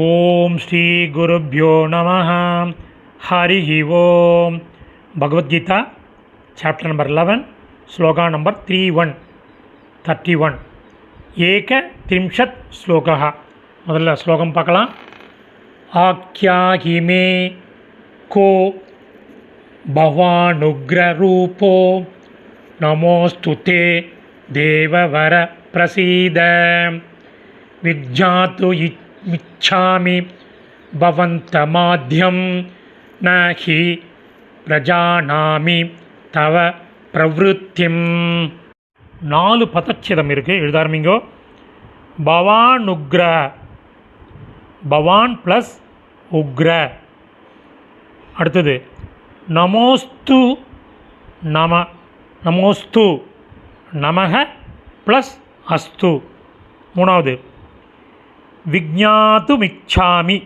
ஓம் ஸ்ரீ குருப்யோ நம ஹரி ஓம் Bhagavad Gita chapter number eleven shloka number three one thirty one ஏக திரிம்ஷத் ஸ்லோகா முதல்ல ஸ்லோகம் பார்க்கலாம் ஆக்யாஹி மே கோ भवानुग्ररूपो नमोऽस्तु ते देववर प्रसीद विज्ञातु மிச்சாமி பவந்தமாத்தியம் ந ஹி பிரஜானாமி தவ பிரவருத்திம் நாலு பதச்சிதம் இருக்குது எழுதாரமிங்கோ ஆரம்பிங்கோ பவான் உக்ர பவான் ப்ளஸ் உக்ர அடுத்தது நமோஸ்து நம நமோஸ்து நமக ப்ளஸ் அஸ்து மூணாவது விஜாத்துமிச்சாமி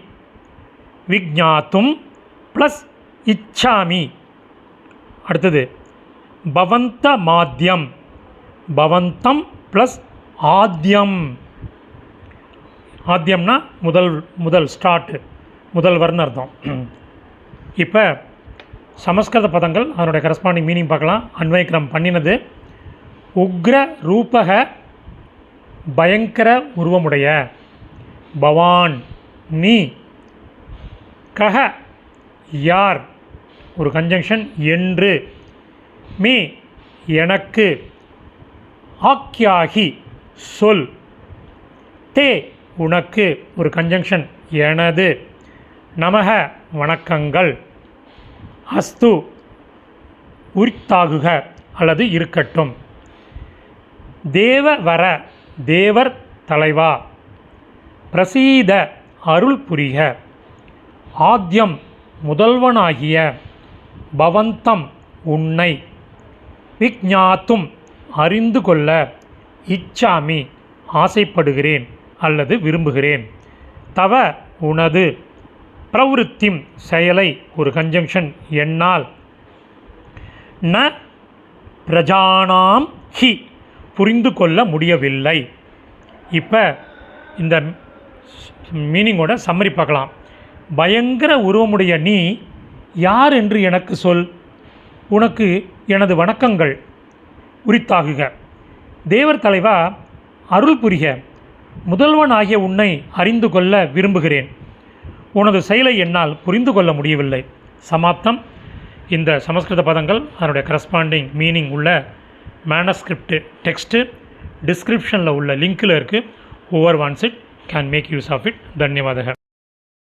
விஜாத்தும் ப்ளஸ் இச்சாமி. அடுத்தது பவந்த மாத்தியம் பவந்தம் ப்ளஸ் ஆத்தியம் ஆத்தியம்னா முதல் முதல் ஸ்டார்ட்டு முதல்வர்னு அர்த்தம். இப்போ சமஸ்கிருத பதங்கள் அதனுடைய கரஸ்பாண்டிங் மீனிங் பார்க்கலாம். அன்வயக்கிரம் பண்ணினது உக்ர ரூபக பயங்கர உருவமுடைய. பவான். நீ கஹ யார்? ஒரு கன்ஜங்ஷன் என்று. மீ எனக்கு. ஆக்கியாகி சொல். தே உனக்கு. ஒரு கன்ஜங்ஷன் எனது. நமக வணக்கங்கள். அஸ்து உரித்தாகுக அல்லது இருக்கட்டும். தேவ வர தேவர் தலைவா. பிரசீத அருள் புரிக ஆத்தியம் முதல்வனாகிய பவந்தம் உன்னை விஜாத்தும் அறிந்து கொள்ள இச்சாமி ஆசைப்படுகிறேன் அல்லது விரும்புகிறேன். தவ உனது பிரவருத்திம் செயலை ஒரு கன்ஜங்ஷன் என்னால் ந பிரஜானாம் ஹி புரிந்து கொள்ள முடியவில்லை. இப்போ இந்த மீனிங்கோட சம்மரி பார்க்கலாம். பயங்கர உருவமுடைய நீ யார் என்று எனக்கு சொல். உனக்கு எனது வணக்கங்கள் உரித்தாகுக. தேவர் தலைவா அருள் புரிக. முதல்வன் ஆகிய உன்னை அறிந்து கொள்ள விரும்புகிறேன். உனது செயலை என்னால் புரிந்து கொள்ள முடியவில்லை. சமாப்தம். இந்த சமஸ்கிருத பதங்கள் அதனுடைய கரஸ்பாண்டிங் மீனிங் உள்ள மேனஸ்கிரிப்ட் டெக்ஸ்ட்டு டிஸ்கிரிப்ஷனில் உள்ள லிங்க்கில் இருக்குது over once it can make use of it. Dhanyavadaha.